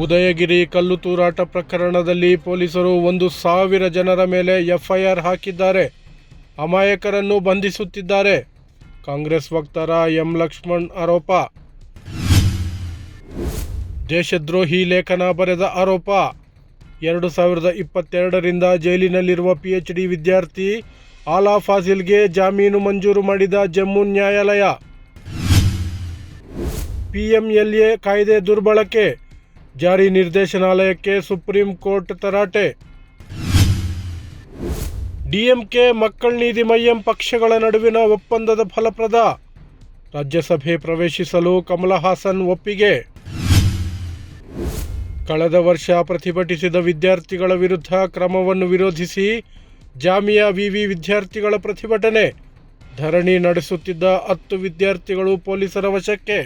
ಉದಯಗಿರಿ ಕಲ್ಲು ತೂರಾಟ ಪ್ರಕರಣದಲ್ಲಿ ಪೊಲೀಸರು ಒಂದು ಸಾವಿರ ಜನರ ಮೇಲೆ ಎಫ್ಐಆರ್ ಹಾಕಿದ್ದಾರೆ. ಅಮಾಯಕರನ್ನು ಬಂಧಿಸುತ್ತಿದ್ದಾರೆ. ಕಾಂಗ್ರೆಸ್ ವಕ್ತಾರ ಎಂ ಲಕ್ಷ್ಮಣ್ ಆರೋಪ. ದೇಶದ್ರೋಹಿ ಲೇಖನ ಬರೆದ ಆರೋಪ. ಎರಡು ಸಾವಿರದ ಇಪ್ಪತ್ತೆರಡರಿಂದ ಜೈಲಿನಲ್ಲಿರುವ ಪಿಎಚ್ ಡಿ ವಿದ್ಯಾರ್ಥಿ ಆಲಾ ಫಾಸಿಲ್ಗೆ ಜಾಮೀನು ಮಂಜೂರು ಮಾಡಿದ ಜಮ್ಮು ನ್ಯಾಯಾಲಯ. ಪಿಎಂಎಲ್ಎ ಕಾಯ್ದೆ ದುರ್ಬಳಕೆ. ಜಾರಿ ನಿರ್ದೇಶನಾಲಯಕ್ಕೆ ಸುಪ್ರೀಂ ಕೋರ್ಟ್ ತರಾಟೆ. ಡಿಎಂಕೆ ಮಕ್ಕಳ ನೀತಿ ಮಯ್ಯಂ ಪಕ್ಷಗಳ ನಡುವಿನ ಒಪ್ಪಂದದ ಫಲಪ್ರದ. ರಾಜ್ಯಸಭೆ ಪ್ರವೇಶಿಸಲು ಕಮಲ ಹಾಸನ್ ಒಪ್ಪಿಗೆ. ಕಳೆದ ವರ್ಷ ಪ್ರತಿಭಟಿಸಿದ ವಿದ್ಯಾರ್ಥಿಗಳ ವಿರುದ್ಧ ಕ್ರಮವನ್ನು ವಿರೋಧಿಸಿ ಜಾಮಿಯಾ ವಿವಿ ವಿದ್ಯಾರ್ಥಿಗಳ ಪ್ರತಿಭಟನೆ. ಧರಣಿ ನಡೆಸುತ್ತಿದ್ದ ಹತ್ತು ವಿದ್ಯಾರ್ಥಿಗಳು ಪೊಲೀಸರ ವಶಕ್ಕೆ.